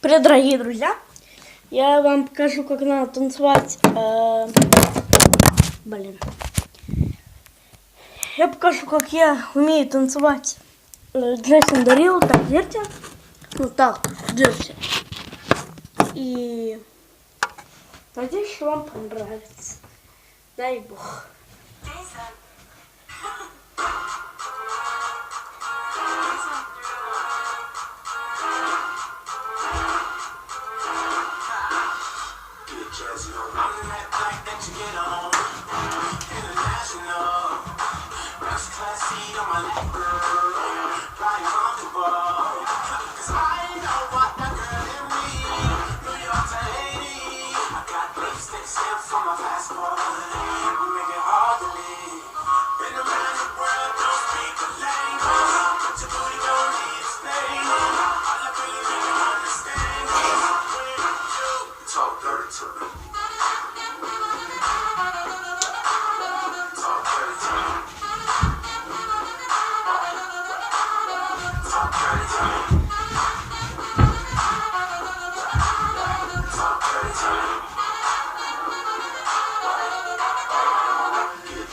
Привет, дорогие друзья! Я вам покажу, как надо танцевать. Э, блин. Я покажу, как я умею танцевать. Э, Джейсон дарил, так, верьте. Ну так, держите. И надеюсь, что вам понравится. Дай бог. Джейсон.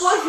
What?